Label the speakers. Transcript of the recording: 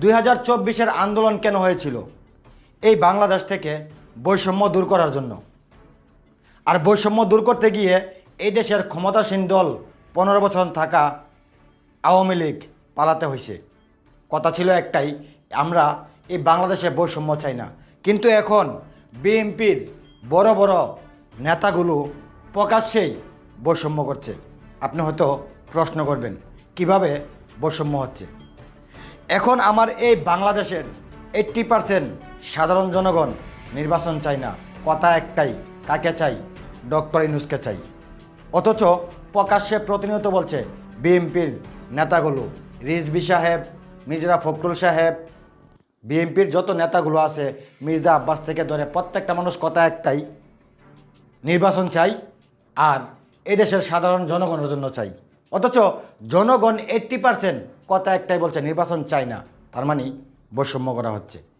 Speaker 1: দুই হাজার চব্বিশের আন্দোলন কেন হয়েছিল? এই বাংলাদেশ থেকে বৈষম্য দূর করার জন্য। আর বৈষম্য দূর করতে গিয়ে এই দেশের ক্ষমতাসীন দল পনেরো বছর থাকা আওয়ামী লীগ পালাতে হয়েছে। কথা ছিল একটাই, আমরা এই বাংলাদেশে বৈষম্য চাই না। কিন্তু এখন বিএনপির বড় বড় নেতাগুলো প্রকাশ্যেই বৈষম্য করছে। আপনি হয়তো প্রশ্ন করবেন, কীভাবে বৈষম্য হচ্ছে? এখন আমার এই বাংলাদেশের এইট্টি পারসেন্ট সাধারণ জনগণ নির্বাচন চাই না। কথা একটাই, কাকে চাই? ডক্টর ইনুসকে চাই। অথচ প্রকাশ্যে প্রতিনিয়ত বলছে, বিএনপির নেতাগুলো রিজবি সাহেব, মির্জা ফখরুল সাহেব, বিএনপির যত নেতাগুলো আছে, মির্জা আব্বাস থেকে ধরে প্রত্যেকটা মানুষ কথা একটাই, নির্বাচন চাই আর এদেশের সাধারণ জনগণের জন্য চাই। অথচ জনগণ এইট্টি পার্সেন্ট কথা একটাই বলছে নির্বাচন চাই না। তার মানে বৈষম্য করা হচ্ছে।